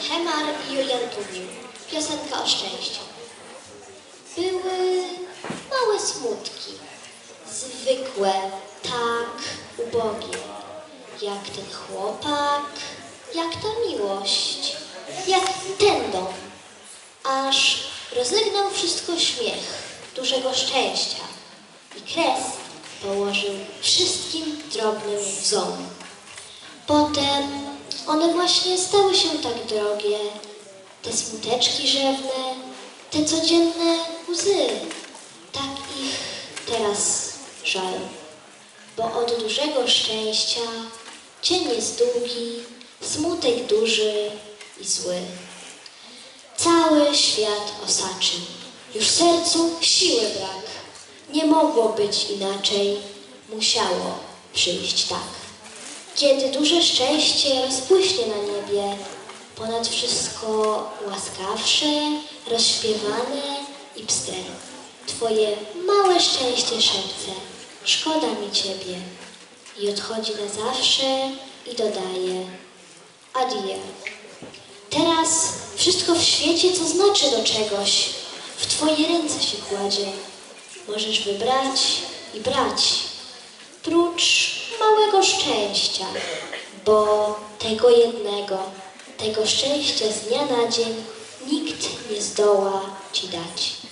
Hemar i Julian Tuwim. Piosenka o szczęściu. Były małe smutki, zwykłe, tak ubogie, jak ten chłopak, jak ta miłość, jak ten dom, aż rozegnał wszystko śmiech dużego szczęścia i kres położył wszystkim drobnym wzom. Potem one właśnie stały się tak drogie, te smuteczki rzewne, te codzienne łzy. Tak ich teraz żal, bo od dużego szczęścia cień jest długi, smutek duży i zły. Cały świat osaczył, już sercu siły brak. Nie mogło być inaczej, musiało przyjść tak. Kiedy duże szczęście rozpłyśnie na niebie, ponad wszystko łaskawsze, rozśpiewane i pstre. Twoje małe szczęście szepce, szkoda mi Ciebie. I odchodzi na zawsze i dodaje, adieu. Teraz wszystko w świecie, co znaczy do czegoś, w Twoje ręce się kładzie. Możesz wybrać i brać, prócz małego szczęścia, bo tego jednego, tego szczęścia z dnia na dzień nikt nie zdoła Ci dać.